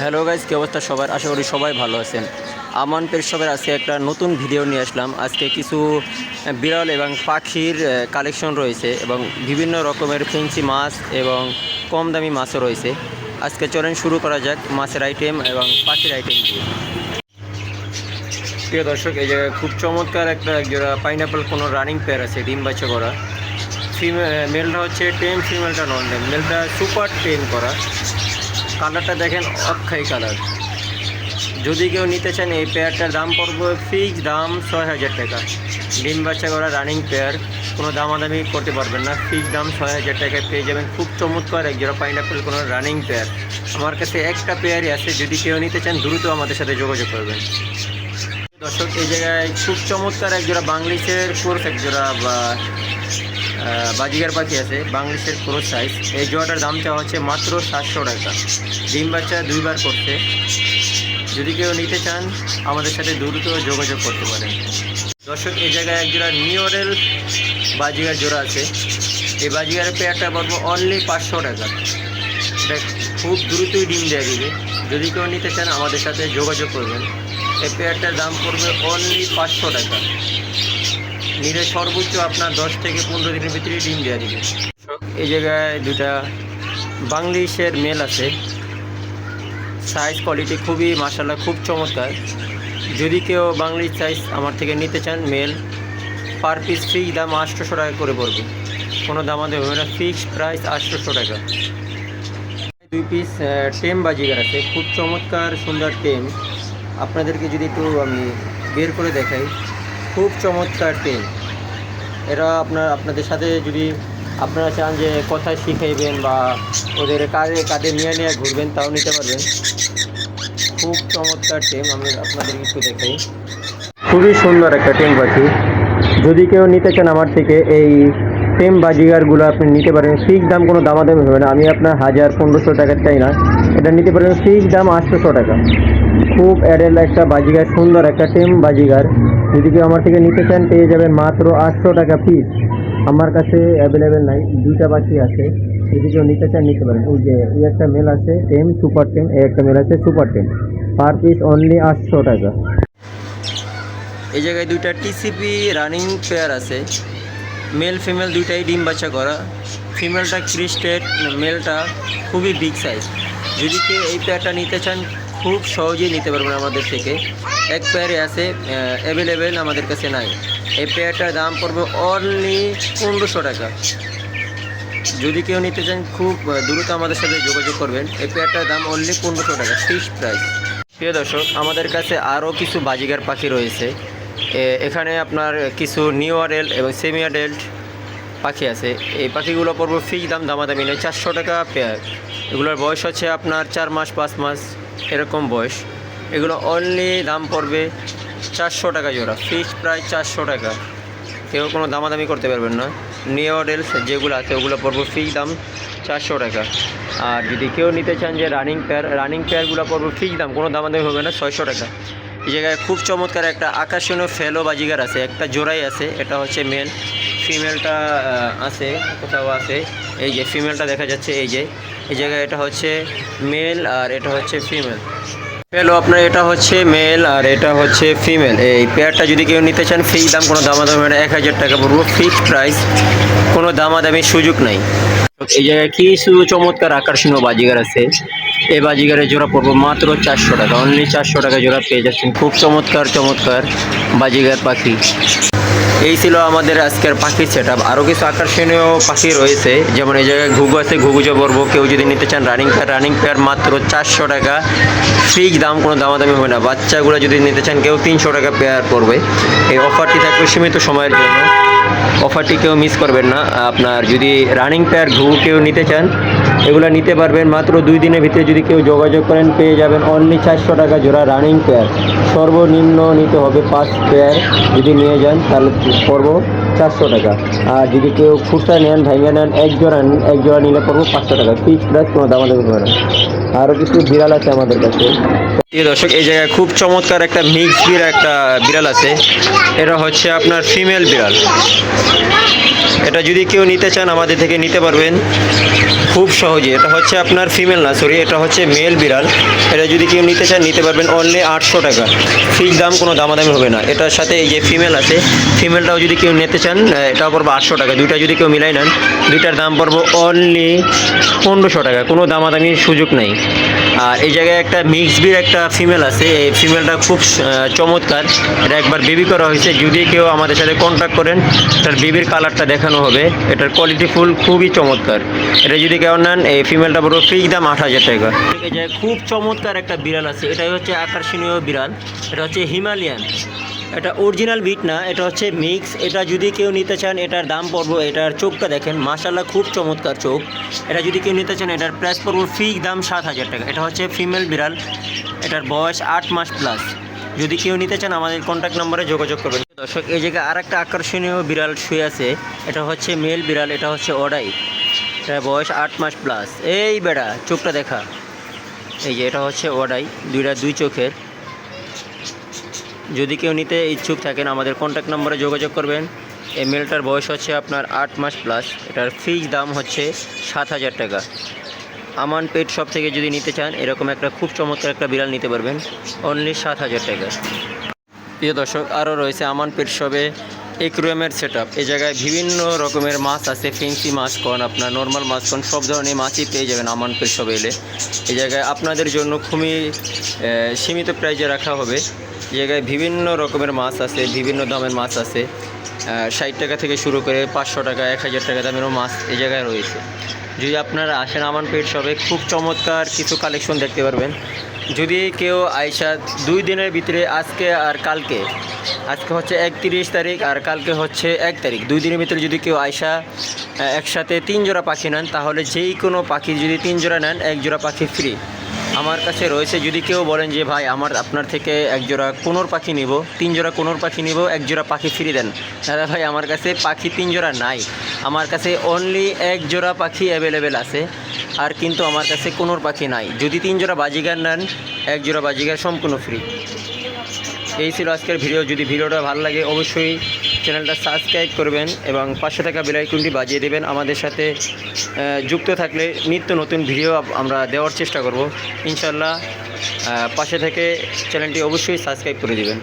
Hello guys কী অবস্থা সবার? আশা করি সবাই ভালো আছেন। আমান পেট আজকে একটা নতুন ভিডিও নিয়ে আসলাম। আজকে কিছু বিড়াল এবং পাখির কালেকশন রয়েছে এবং বিভিন্ন রকমের ফেন্সি মাছ এবং কম দামি মাছও রয়েছে। আজকে চলেন শুরু করা যাক মাছের আইটেম এবং পাখির আইটেম দিয়ে প্রিয় দর্শক, এই জায়গায় খুব চমৎকার একটা জোড়া পাইনাপেল কোনো রানিং পেয়ার আছে, ডিম বাচ্চা করা। ফিমেল মেলটা হচ্ছে টেম ফিমেলটা নন টেম মেলটা সুপার টেম করা। কালারটা দেখেন অক্ষয় কালার। যদি কেউ নিতে চান এই পেয়ারটার দাম পড়বে ফিক্স দাম ছয় হাজার টাকা। ডিম বাচ্চা করা রানিং পেয়ার কোনো দামাদামি করতে পারবেন না। ফিক্স দাম ছয় হাজার টাকায় পেয়ে যাবেন। খুব চমৎকার এক জোড়া পাইনাপেল কোনো রানিং পেয়ার আমার কাছে একটা পেয়ারই আছে, যদি কেউ নিতে চান দ্রুত আমাদের সাথে যোগাযোগ করবেন। দর্শক, এই জায়গায় খুব চমৎকার এক জোড়া বাংলিশের কোর্স এক জোড়া বা বাজিগার পাখি আছে, বাংলাদেশের ক্রোস সাইজ এই জোড়াটার দাম চাওয়া হচ্ছে মাত্র সাতশো টাকা। ডিম বাচ্চা দুইবার করছে। যদি কেউ নিতে চান, আমাদের সাথে দ্রুত যোগাযোগ করতে পারেন। দর্শক, এই জায়গায় এক জোড়া নিওরেল বাজিগার জোড়া আছে। এই বাজিগারের পেয়ারটা পড়ব অনলি পাঁচশো টাকা। এটা খুব দ্রুতই ডিম দেওয়া দিবে যদি কেউ নিতে চান, আমাদের সাথে যোগাযোগ করবেন। এই পেয়ারটার দাম পড়বে অনলি পাঁচশো টাকা। নিলে সর্বোচ্চ আপনার দশ থেকে পনেরো দিনের ভিতরে ডিম দেওয়া দিবে এই জায়গায় দুটা বাংলিশের মেল আছে। সাইজ কোয়ালিটি খুবই মাসাল্লাহ খুব চমৎকার। যদি কেউ বাংলিশ সাইজ আমার থেকে নিতে চান, মেল পার পিস ফিক্স দাম আটশোশো টাকা করে পড়বে। কোনো দাম আমাদের হবে না ফিক্সড প্রাইস আটশোশো টাকা। দুই পিস টেম বাজিগার আছে। খুব চমৎকার, সুন্দর টেম। আপনাদেরকে যদি একটু আমি বের করে দেখাই। খুব চমৎকার টেম এরা আপনার, আপনাদের সাথে যদি আপনারা চান যে কথা শিখাইবেন বা ওদের কাজে কাজে নিয়ে নিয়ে ঘুরবেন, তাও নিতে পারবেন। খুব চমৎকার টেম আমি আপনাদের একটু দেখাই। খুবই সুন্দর একটা টেম পাখি যদি কেউ নিতে চান আমার থেকে, এই টেম বাজিগারগুলো আপনি নিতে পারেন। ফিক্স দাম কোনো দামাদামি হবে না। আমি আপনার হাজার, পনেরোশো টাকার চাই না। এটা নিতে পারেন ফিক্স দাম আটশোশো টাকা। খুব অ্যাডেল একটা বাজিগার, সুন্দর একটা টেম বাজিগার। যদি কেউ আমার থেকে নিতে চান, পেয়ে যাবেন মাত্র আটশো টাকা পিস আমার কাছে অ্যাভেলেবেল নাই, দুইটা বাকি আছে। যদি কেউ নিতে চান, নিতে পারেন। ওই যে, ওই একটা মেল আছে টেম সুপার টেম এই একটা মেল আছে সুপার টেম পার পিস অনলি আটশো টাকা। এই জায়গায় দুইটা টিসিপি রানিং পেয়ার আছে। মেল ফিমেল দুইটাই ডিম বাচ্চা করা। ফিমেলটা ক্রিস্টেড মেলটা খুবই বিগ সাইজ যদি কেউ এই পেয়ারটা নিতে চান খুব সহজেই নিতে পারবেন আমাদের থেকে। এক পেয়ারে আছে অ্যাভেলেবেল আমাদের কাছে নাই। এই পেয়ারটার দাম পড়বে অনলি পনেরোশো টাকা। যদি কেউ নিতে চান, খুব দ্রুত আমাদের সাথে যোগাযোগ করবেন। এই পেয়ারটার দাম অনলি পনেরোশো টাকা ফিক্সড প্রাইস প্রিয় দর্শক, আমাদের কাছে আরও কিছু বাজিগার পাখি রয়েছে। এখানে আপনার কিছু নিউ অ্যাডেল্ট এবং সেমি অ্যাডেল্ট পাখি আছে। এই পাখিগুলো পড়ব ফিক্স দাম, দামাদামি নেই চারশো টাকা পেয়ার এগুলোর বয়স হচ্ছে আপনার চার মাস, পাঁচ মাস। এরকম বয়স। এগুলো অনলি দাম পড়বে চারশো টাকা জোড়া। ফিক্স প্রায় চারশো টাকা। কেউ কোনো দামাদামি করতে পারবেন না। নিউ অ্যাডেল্ট যেগুলো আছে, ওগুলো পড়ব ফিক্স দাম চারশো টাকা। আর যদি কেউ নিতে চান যে রানিং পেয়ার রানিং পেয়ারগুলো পড়ব ফিক্স দাম, কোনো দামাদামি হবে না, ছয়শো টাকা। এই জায়গায় খুব চমৎকার একটা আকর্ষণীয় ফেলো বাজিগার আছে, একটা জোড়াই আছে, এটা হচ্ছে মেল ফিমেলটা আছে, কোথাও আছে। এই যে ফিমেলটা দেখা যাচ্ছে, এই যে। এই জায়গায় এটা হচ্ছে মেল আর এটা হচ্ছে ফিমেল ফেলো আপনার এটা হচ্ছে মেল আর এটা হচ্ছে ফিমেল এই পেয়ারটা যদি কেউ নিতে চান ফিক্স দাম, কোনো দামাদামি না এক হাজার টাকা পড়ব ফিক্সড প্রাইস কোনো দামাদামির সুযোগ নাই। এই জায়গায় কি শুধু চমৎকার আকর্ষণীয় বাজিগার আছে। এই বাজিগারের জোড়া পড়ব মাত্র চারশো টাকা। অনলি চারশো টাকা জোড়া পেয়ে যাচ্ছেন। খুব চমৎকার চমৎকার বাজিগার পাখি। এই ছিল আমাদের আজকের পাখির সেট আপ আরও কিছু আকর্ষণীয় পাখি রয়েছে, যেমন এই জায়গায় ঘুঘু আছে, ঘুঘুজো পড়ব কেউ যদি নিতে চান রানিং পেয়ার রানিং পেয়ার মাত্র চারশো টাকা। ফিক্স দাম, কোনো দামাদামি হবে না। বাচ্চাগুলো যদি নিতে চান, কেউ তিনশো টাকা পেয়ার পড়বে এই অফারটি থাকবে সীমিত সময়ের জন্য। অফারটি কেউ মিস করবেন না। আপনার যদি রানিং পেয়ার ঘুঘু কেউ নিতে চান এগুলো নিতে পারবেন। মাত্র দুই দিনের ভিতরে যদি কেউ যোগাযোগ করেন, পেয়ে যাবেন অনলি চারশো টাকা জোড়া রানিং পেয়ার সর্বনিম্ন নিতে হবে পাঁচ পেয়ার যদি নিয়ে যান, তাহলে পড়ব চারশো টাকা। আর যদি কেউ খুচরা নেন ভাইঙ্গা নেন, এক জোড়া এক জোড়া নিলে পড়ব পাঁচশো টাকা। ফিক্স প্রাইস কোনো দাম না আরও কিছু বিড়াল আছে আমাদের কাছে। প্রিয় দর্শক, এই জায়গায় খুব চমৎকার একটা মিক্স বিড় একটা বিড়াল আছে। এটা হচ্ছে আপনার ফিমেল বিড়াল। এটা যদি কেউ নিতে চান, আমাদের থেকে নিতে পারবেন। খুব সহজে। এটা হচ্ছে আপনার ফিমেল না সরি এটা হচ্ছে মেল বিড়াল। এটা যদি কেউ নিতে চান নিতে পারবেন অনলি আটশো টাকা। ফিক্স দাম কোনো দামাদামি হবে না। এটার সাথে এই যে ফিমেল আছে ফিমেলটাও যদি কেউ নিতে চান এটাও পড়ব আটশো টাকা। দুইটা যদি কেউ মিলাই নেন, দুইটার দাম পড়ব অনলি পনেরোশো টাকা। কোনো দামাদামির সুযোগ নেই। আর এই জায়গায় একটা মিক্স বির একটা ফিমেল আছে। এই ফিমেলটা খুব চমৎকার। এটা একবার বেবি করা হয়েছে। যদি কেউ আমাদের সাথে কন্ট্যাক্ট করেন এটার বেবির কালারটা দেখানো হবে। এটার কোয়ালিটি ফুল খুবই চমৎকার। এটা যদি কেউ নেন, এই ফিমেলটা বড় ফিক্স দাম আট হাজার টাকা। এই যে খুব চমৎকার একটা বিড়াল আছে। এটাই হচ্ছে আকর্ষণীয় বিড়াল। এটা হচ্ছে হিমালয়ান। এটা অরিজিনাল বিট না, এটা হচ্ছে মিক্স এটা যদি কেউ নিতে চান, এটার দাম পড়ব, এটার চোখটা দেখেন মাশাল্লাহ খুব চমৎকার চোখ। এটা যদি কেউ নিতে চান, এটার প্রাইস পড়ব ফিক্স দাম সাত হাজার টাকা। এটা হচ্ছে ফিমেল বিড়াল। এটার বয়স আট মাস প্লাস যদি কেউ নিতে চান, আমাদের কন্ট্যাক্ট নম্বরে যোগাযোগ করবেন। দর্শক, এই জায়গায় আর একটা আকর্ষণীয় বিড়াল শুয়ে আছে। এটা হচ্ছে মেল বিড়াল, এটা হচ্ছে অডাই। এটা বয়স আট মাস প্লাস এই বেড়া, চোখটা দেখা। এই যে এটা হচ্ছে ওয়াডাই দুইটা দুই চোখের। যদি কেউ নিতে ইচ্ছুক থাকেন, আমাদের কন্ট্যাক্ট নম্বরে যোগাযোগ করবেন। এই মেলটার বয়স হচ্ছে আপনার আট মাস প্লাস এটার ফিজ দাম হচ্ছে সাত হাজার টাকা। আমান পেট শপ থেকে যদি নিতে চান, এরকম একটা খুব চমৎকার একটা বিড়াল নিতে পারবেন। অনলি সাত হাজার টাকা। প্রিয় দর্শক, আরও রয়েছে আমান পেট শপে একুরিয়ামের সেট এই জায়গায় বিভিন্ন রকমের মাছ আছে ফেন্সি মাছ কন আপনার নর্মাল মাছ কন, সব ধরনের মাছই পেয়ে যাবেন আমান শপে এলে। এই জায়গায় আপনাদের জন্য খুবই সীমিত প্রাইজে রাখা হবে। এই জায়গায় বিভিন্ন রকমের মাছ আছে, বিভিন্ন দামের মাছ আছে। ষাট টাকা থেকে শুরু করে পাঁচশো টাকা, এক হাজার টাকা দামেরও মাছ এই জায়গায় রয়েছে। যদি আপনারা আসেন আমান পেট শপে খুব চমৎকার কিছু কালেকশন দেখতে পারবেন। যদি কেউ আয়সা দুই দিনের ভিতরে আজকে আর কালকে, আজকে হচ্ছে একত্রিশ তারিখ আর কালকে হচ্ছে এক তারিখ, দুই দিনের ভিতরে যদি কেউ আয়সা একসাথে তিন জোড়া পাখি নেন, তাহলে যেই কোনো পাখি যদি তিন জোড়া নেন, এক জোড়া পাখি ফ্রি আমার কাছে রয়েছে, যদি কেউ বলেন যে, ভাই, আমার আপনার থেকে এক জোড়া কোনোর পাখি নিব, তিন জোড়া কোনোর পাখি নিব, এক জোড়া পাখি ফ্রি দেন। দাদা ভাই, আমার কাছে পাখি তিন জোড়া নাই। আমার কাছে অনলি এক জোড়া পাখি অ্যাভেলেবেল আছে। আর কিন্তু আমার কাছে কোনো পাখি নাই। যদি তিন জোড়া বাজিগার নেন, এক জোড়া বাজিগার সম্পূর্ণ ফ্রি এই ছিল আজকের ভিডিও যদি ভিডিওটা ভালো লাগে, অবশ্যই চ্যানেলটা সাবস্ক্রাইব করবেন এবং পাঁচশো টাকা বেলাইকুনটি বাজিয়ে দেবেন। আমাদের সাথে যুক্ত থাকলে নিত্য নতুন ভিডিও আমরা দেওয়ার চেষ্টা করব। ইনশাল্লাহ পাশে থেকে চ্যানেলটি অবশ্যই সাবস্ক্রাইব করে দেবেন।